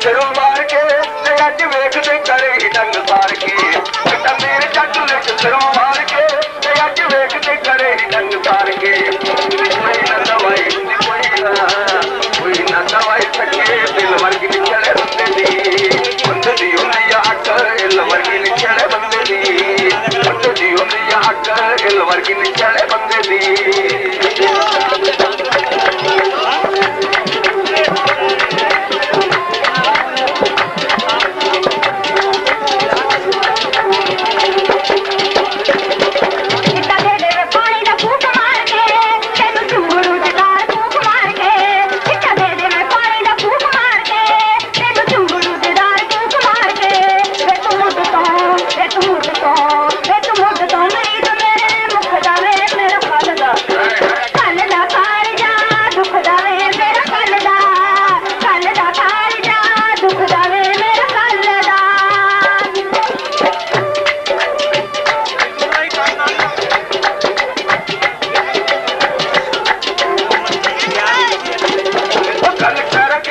Cheruma.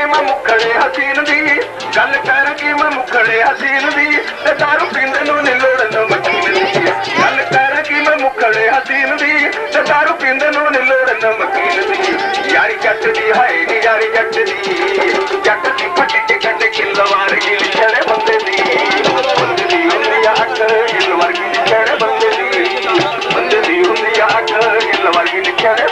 ਮੈਂ ਮੁਖੜੇ ਹਸੀਨ ਦੀ, ਗੱਲ ਕਰ ਕਿ ਮੈਂ ਮੁਖੜੇ ਹਸੀਨ ਦੀ, ਤੇ ਦਾਰੂ ਪੀਂਦੇ ਨੂੰ ਨਿਲੋੜਨ ਮਕੀਨ ਦੀ ਗੱਲ ਕਰ ਕਿ ਮੈਂ ਮੁਖੜੇ ਹਸੀਨ ਦੀ, ਤੇ ਦਾਰੂ ਪੀਂਦੇ ਨੂੰ ਨਿਲੋੜਨ ਮਕੀਨ ਦੀ ਯਾਰੀ ਜੱਟ ਦੀ ਹੈ ਨੀ ਯਾਰੀ ਜੱਟ ਦੀ। ਜੱਟ ਦੀ ਫੱਟੀ ਤੇ ਕੱਟ ਕਿਲਵਾਰ ਗਿਲ ਛੜੇ ਬੰਦੇ ਦੀ। ਬੰਦੇ ਦੀ ਹੁੰਦੀ ਆ ਅੱਖ ਗਿਲਵਾਰ ਗਿਲ ਛੜੇ ਬੰਦੇ ਦੀ। ਬੰਦੇ ਦੀ ਹੁੰਦੀ ਆ ਅੱਖ ਗਿਲਵਾਰ ਗਿਲ ਛੜੇ